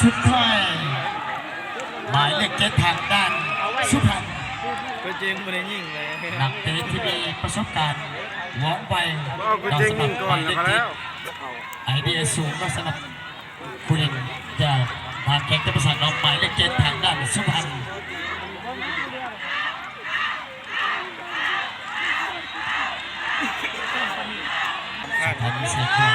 ชุดไทยหมายเลขเจ็ดทางด้านสุพรรณตัวจริงไม่ได้ยิงเลยนักเตะที่มีประสบการณ์ว่องไวเอากูเจ๊งยิงก่อนแล้วก็แล้วไอเดียสูงก็สำหรับผู้เล่นจะพาแข่งจะประสานออกหมายเลขเจ็ดทางด้านสุพรรณทันเสียขวา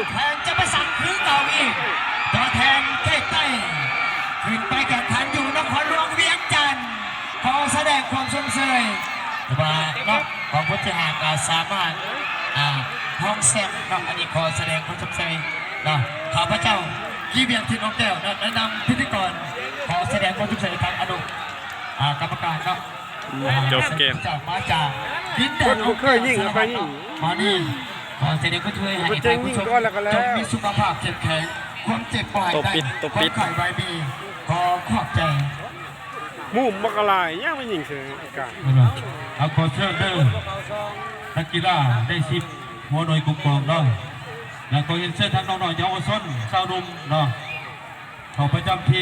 ารทหารแขวงจะประสังคือเก่าอีกตัวแทนเทศใต้ขึ้นไปแข่งขันอยู่นครหลวงเวียงจันทร์ขอแสดงความสมเสยว่าเนาะของพุทธหากาสามารถอ่าห้องแซมเนาะอันนี้ขอแสดงความสมเสยเนาะข้าพเจ้ากีเบียงทินองแก้วเนาะแนะนำพิธีกรขอแสดงความสมเสยทางอนุอ่ากรรมการครับจบเกมจากมาจากดินแดนคนเคยยิงแล้วไปยิงมานี่ขอ เสด็จก็ช่วยให้คนเจ๊งยิงก่อนแล้วก็แล้วจงมีสุขภาพเข้มแข็งความเจ็บปวดตัวปิดตัวปิดความไข่ใบมีขอขอบใจหมุมบักอะไรย่างไม่ยิงเสืออากาศเอาขอเชิญเด้อนักกีฬาได้สิบหัวหน่วยกลุ่มกองเนาะแล้วก็เห็นเส้นทางน้องๆเยาวชนสาวหนุ่มเนาะเขาประจำที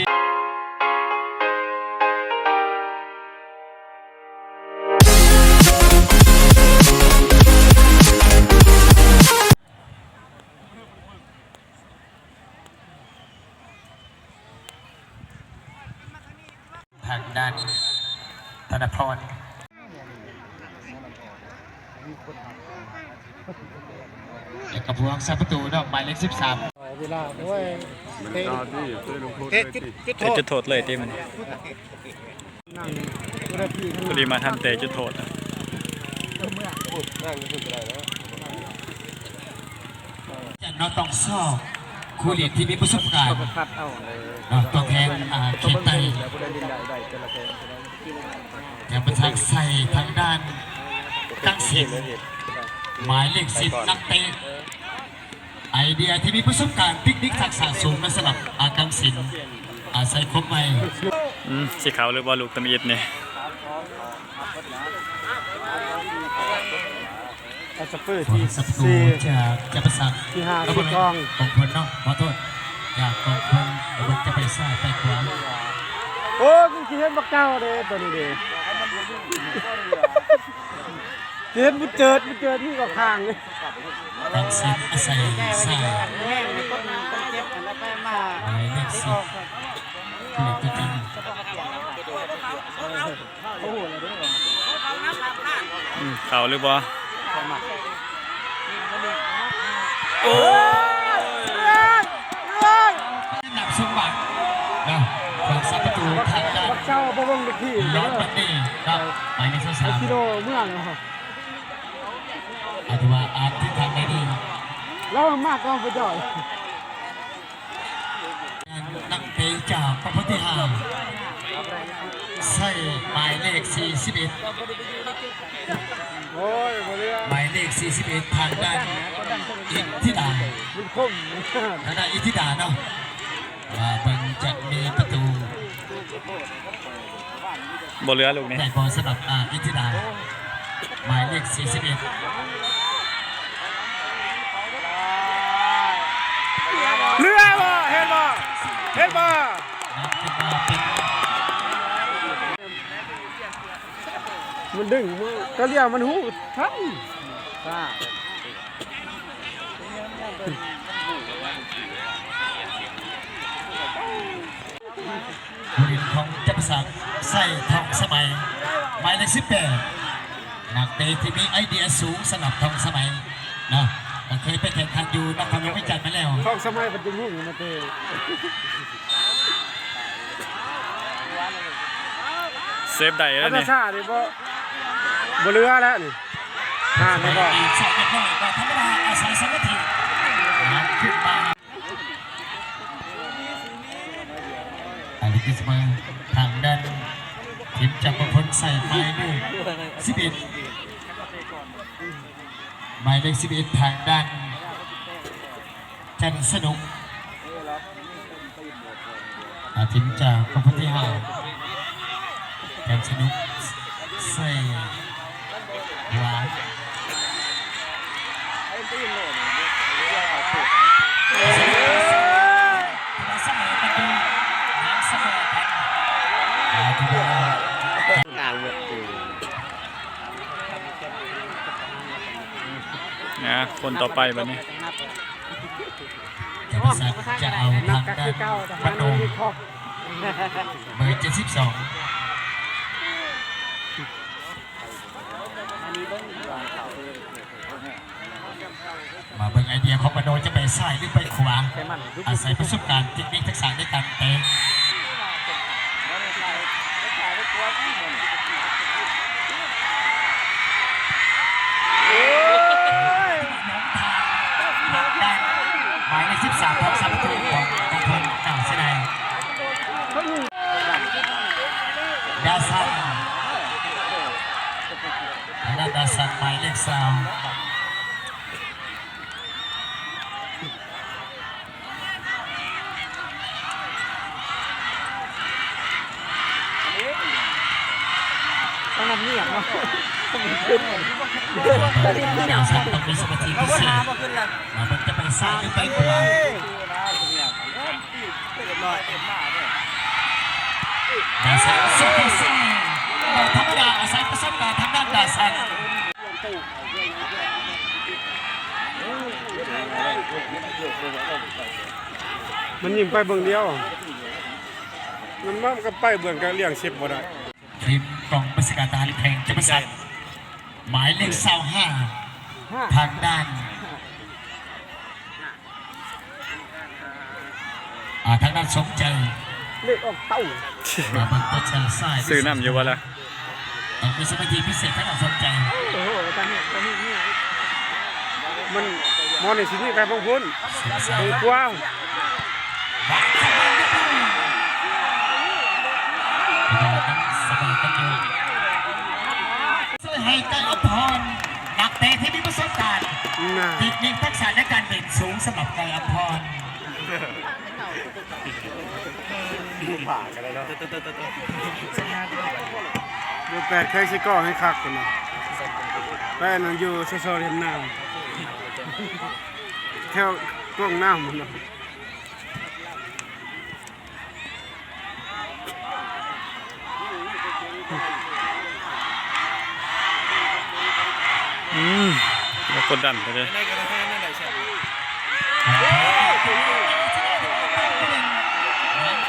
างด้านธนพรเอกพวงสับประตูเนาะหมายเลขสิบสามเวลาด้วยเตะเตะจุดจุดเตะจุดโทษเลยทีมันพอดีมาทำเตะจุดโทษอะเราต้องสอบคู่เรียนที่มีประสบการณ์พัดเอาเนาะตัวแทนอ่าเขตไตแล้วก็ได้ดินได้ได้แต่ละแกแต่ประทางใส่ทางด้านกังสินหมายเลขสิบนักเตะไอเดียที่มีประสบการณ์ปิกนิกทักษะสูงในสำหรับอากังสินอาศัยครบไหมอืมสีขาวหรือว่าลูกตะมีดเนี่ยเอาสเปอร์ผลที่สับตูสี่จะจะประสานที่ห้าแล้วที่กองของพลเนาะขอโทษอยากของพล มันจะไปซ้ายไปขวาโอ้ยกินเห็นบักเก้าเด้ตัวนี้เด้เห็นบุเจิดบุเจิดที่กับข้างเลยกังสินอาศัยซ้ายแห้งในต้นต้นเจ็บแล้วไปมาหมายเลขสิบคือตัวจริงอืมขาวหรือว่าโอ้ เก้าบ่เบิ่งลูกพี่ร้เด้อนอบันนี่ครับหมายเลขสามกิโลเมืองเนาะอาจจะว่าอาจที่ทางได้ดีแล้วมากก็ไปจ่อยนักเตะจากพระพุทธหารใส่หมายเลข 41 โอ้ยบ่เรื่องหมายเลข 41 ทางด้านอิทธิดา มันคมทางด้านอิทธิดาเนาะว่าเบิ่งจะมีประตู บเรือลูกนี่ได้บอลสำหรับอาอิทธิดาหมายเลข41เรือบ่เห็นบ่เห็นบ่นับขึ้นมาเป็นมันดึงมือก็เรียกมันหูทันซ่าผู้เล่นของจักรสัง ใส่ทองสมัยหมายเลข18นักเตะที่มีไอเดียสูงสนับทองสมัยเนาะก็เคยไปแข่งขันอยู่นครหลวงวิจันทร์มาแล้วท้องสมัยปัจจุบันมาเตะเซฟได้แล้แล้ววจะนี่ซ่าดิบ่บ่เรือแล้วนี่ห่านนี่บ่อีกสองเรียบร้อยก็ธรรมดาอาศัยสมาธินำขึ้นมาอาลิกิสมาทางด้าน ทีมจากประพลใส่ไม้ด้วยสิบเอ็ดหมายเลขสิบเอ็ดทางด้านจันสนุกอาทิมจากประพลที่ห้าจันสนุกใส่ นะคนต่อไปบัดนี้จะมาสักจะเอาทางด้านพัมันนโดมีข้อเบอร์เจ็ดสิบสองมาเบิ่งไอเดียของปะโดจะไปซ้ายหรือไปขวา อาศัยประสบการณ์เทคนิคทักษะในการเตะน้องทางหมายเลขสิบสามของสามตัวของของคนเก่าเสยดายดาซันทางด้านดาซันหมายเลข สามต้องนำเงียบเนาะดาซันต้องมีสมาธิพิเศษมามันจะไปซ้ายหรือไปขวาดาซันสุดที่สุดเราธรรมดาอาศัยประสบการณ์ทางด้านดาซัน มันยิงไปเบื้องเดียว มันมันก็ไปเบื้องก็เลี้ยงเชฟบ่ได้ทีมกองประสการทหารแข่งจะประสันหมายเลขเศร้าห้าทางด้านอ่าทางด้านสมใจเลือดออกเต้ามาเบิ่งตัวเชลซ้ายซื้อน้ำอยู่วะล่ะต้องมีสมาธิพิเศษทางด้านสมใจโอ้โห ตอนนี้ตอนนี้นี่มันมองในสิ่งนี้ใครบางพ้นตรงกว้างให้ไก่อภรณ์นักเตะที่มีประสบการณ์น่ะเทคนิคทักษะในการเด่นสูงสำหรับไก่อภรณ์ผ่ากันแล้วดูแปดเคยสิโก่อให้คักกันนะ แต่นั่นอยู่โซๆเห็นน้ำแค่กล้องน้ำมันเนาะอืมแล้วกดดันไปเลยในกระแทกนั่นแหละใช่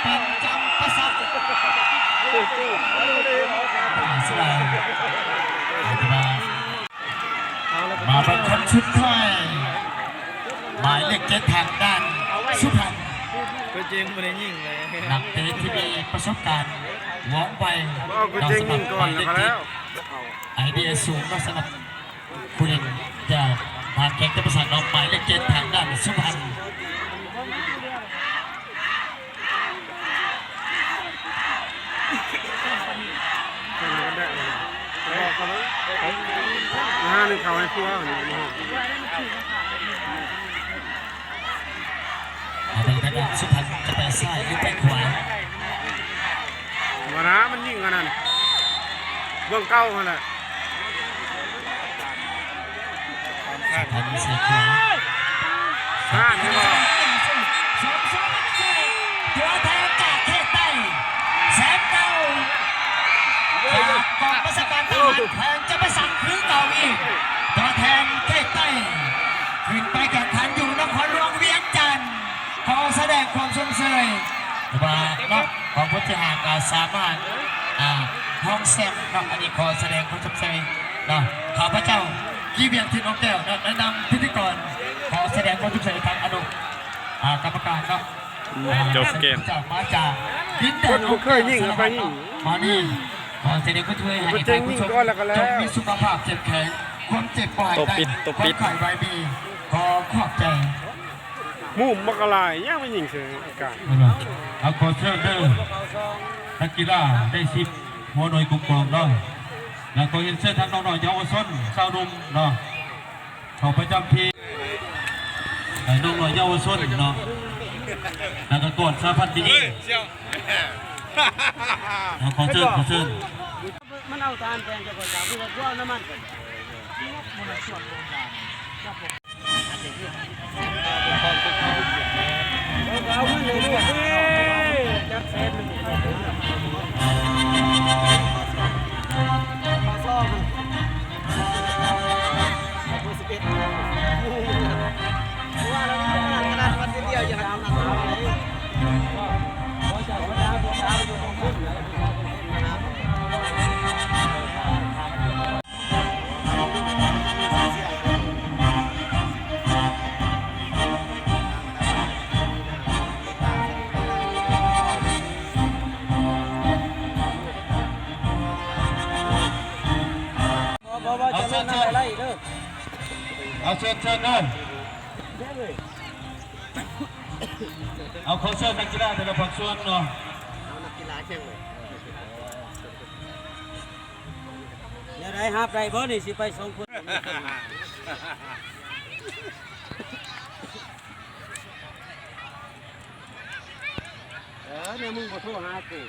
เป็นจำประสักสลาย มาเป็นคนชุดไทยหมายเลขเจ็ดทางด้านสุพรรณตัวจริงไม่ได้ยิงเลยนักเตะที่มีประสบการณ์ว่องไวเอากูเจ๊งยิงก่อนแล้วก็แล้วไอเดียสูงก็สำหรับผู้เล่นจะมาแข่งจะประสานน้องหมายเลขเจ็ดทางด้านสุพรรณ ห้าหนึ่ง เขาให้พัวนี่นะมาเป็นทางด้านสุพรรณจะไปซ้ายหรือไปขวาวันนะมันยิ่งกันนั่นเบื้องเก้ามันแหละสุพรรณเสียขวาห้านี่บอกสองสองตัวแทนจากเขตใต้แสนเก่าจากกองประชาการทหารแขวงจะไปสั่งคือเก่าอีก ตัวแทนเขตใต้ขึ้นไปแข่งขันอยู่นครหลวงเวียงจันทร์ขอแสดงความสงเสยว่าเนาะของพุทธหากาสามารถอ่าห้องแซมเนาะอันนี้ขอแสดงความสงเสยเนาะข้าพเจ้ายี่เบียงทินองแก้วเนาะแนะนำพิธีกรขอแสดงความสงเสยทางอนุอ่ากรรมการครับจบเกมจากมาจากดินแดคนนบ่เคยยิงแล้วไปยิงมานี่ขอเสด็จก็ช่วยให้บ่เจ๋งยิงก่อนแล้วก็แล้วจงมีสุขภาพเข้มแข็ง ความเจ็บปวดตบปิดตบปิดความไข่ใบมีขอขอบใจมุมมักกะลายย่างไม่ยิงเสือการเอาขอเชิญเด้อนักกีฬาได้สิบหัวหน่วยกลุ่มกองเนาะแล้วก็เห็นเสื้อทางน้องๆเยาวชนสาวหนุ่มเนาะเขาประจำทีมไอ้น้องๆเยาวชนเนาะแล้วก็กอดสาพันธ์ดีเอาขอเชิญขอเชิญมมันเอาทานแทนจะก่อนจากผู้ว่าเอาน้ำมันก่อน เอาขึ้นเลยด้วย เอาขอเชิญนักกีฬาแต่ละภาคส่วนเนาะเดี๋ยวได้ฮับไรบ่นี่สิไปสองคนเออเนี่ยมึงบ่โทรหากู